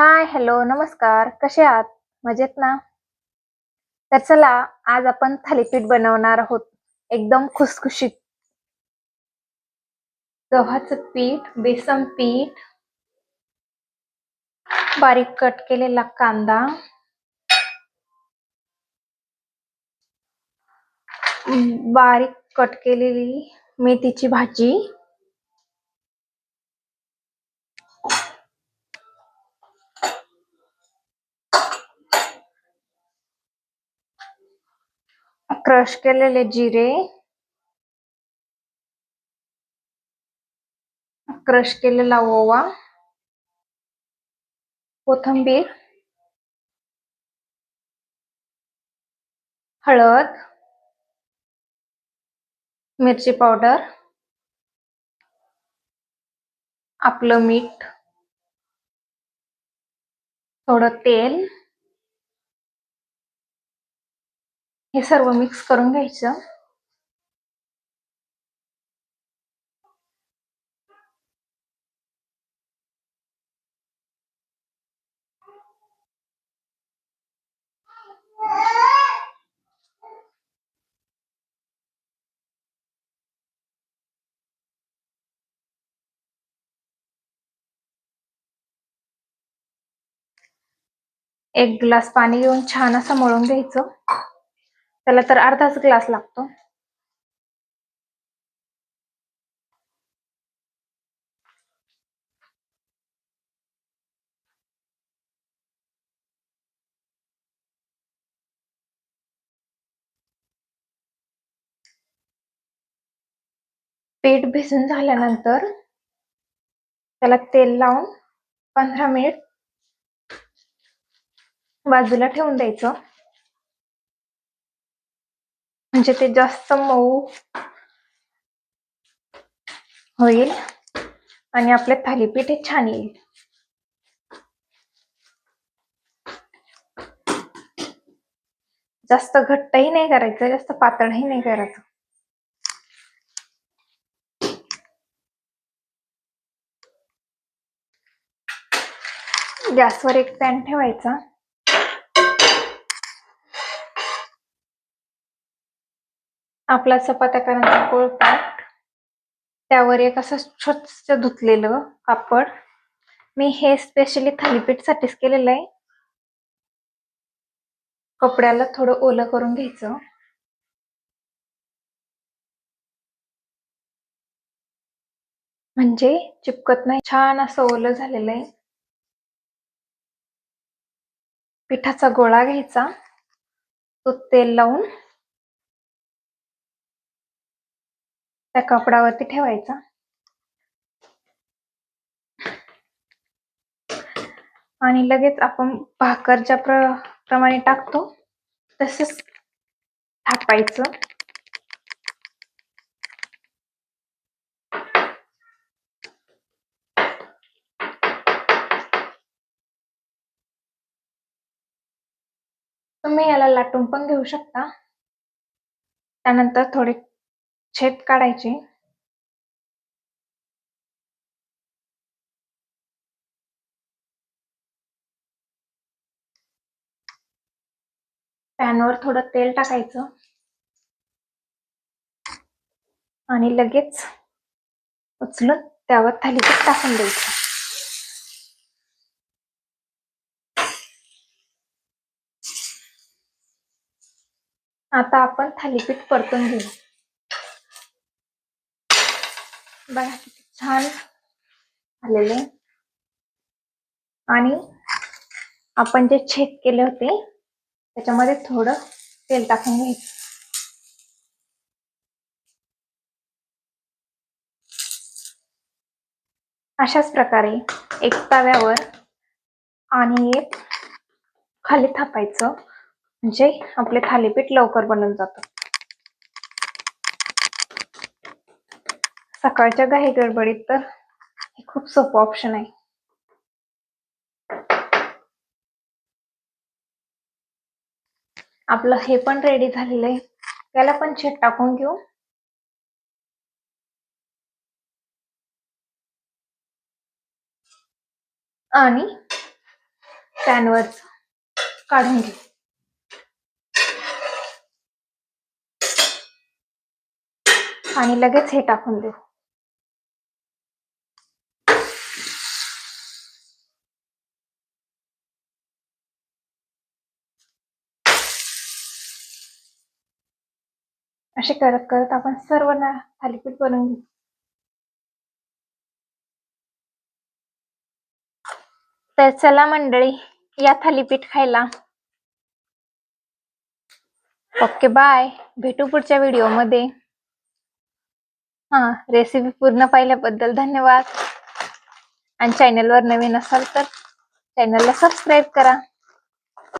Hi hello नमस्कार. कसे आहात? मजेत ना? तर चला आज आपण थालीपीठ बनवणार आहोत. एकदम खुसखुशीत. गव्हाचं पीठ बेसन पीठ बारीक कट केलेला कांदा बारीक कट केलेली मेथीची भाजी क्रश केलेले जिरे क्रश केलेला ओवा कोथंबीर हळद मिरची पावडर आपलं मीठ थोडं तेल हे सर्व मिक्स करून घ्यायचं. एक ग्लास पाणी घेऊन छान असं मळून घ्यायचं. त्याला तर अर्धाच ग्लास लागतो. पीठ भिजून झाल्यानंतर त्याला तेल लावून पंधरा मिनिट बाजूला ठेवून द्यायचं. म्हणजे ते जास्त मऊ होईल आणि आपले थालीपीठ हे छान येईल. जास्त घट्टही नाही करायचं जास्त पातळही नाही करायचं. गॅसवर एक पॅन ठेवायचा. आपला चपात्या करण्याचा पोळपाट त्यावर एक असं स्वच्छ धुतलेलं कापड. मी हे स्पेशली थालीपीठ साठीच केलेलं आहे. कपड्याला थोडं ओलं करून घ्यायचं. म्हणजे चिपकत नाही. छान असं ओलं झालेलं आहे. पिठाचा गोळा घ्यायचा. तो तेल लावून त्या कपडावरती ठेवायचा. आणि लगेच आपण भाकर ज्या प्र प्रमाणे टाकतो. तसंच थापायचं. तुम्ही याला लाटून पण घेऊ शकता. त्यानंतर थोडे छेद काढायचे. पॅनवर थोडं तेल टाकायचं. आणि लगेच उचलून त्यावर थालीपीठ टाकून द्यायचं. आता आपण थालीपीठ परतून घेऊ. बघा किती छान. आलेले. आणि आपण जे छेद केले होते त्याच्यामध्ये थोडं तेल टाकून घ्यायचं. अशाच प्रकारे एक तव्यावर आणि एक खाली थापायचं. म्हणजे आपले थालीपीठ लवकर बनून जातं. सकाळच्या घाई गडबडीत तर हे खूप सोपं ऑप्शन आहे. आपलं हे पण रेडी झालेलं आहे. त्याला पण छेट टाकून घेऊ. आणि पॅनवर काढून घेऊ. आणि लगेच हे टाकून देऊ. असे करत करत आपण सर्व ना थालीपीठ बनवून घेऊ. तर चला मंडळी या थालीपीठ खायला. Okay bye. भेटू पुढच्या व्हिडिओमध्ये. हा रेसिपी पूर्ण पाहिल्याबद्दल धन्यवाद. आणि चॅनलवर नवीन असाल तर चॅनलला सबस्क्राईब करा.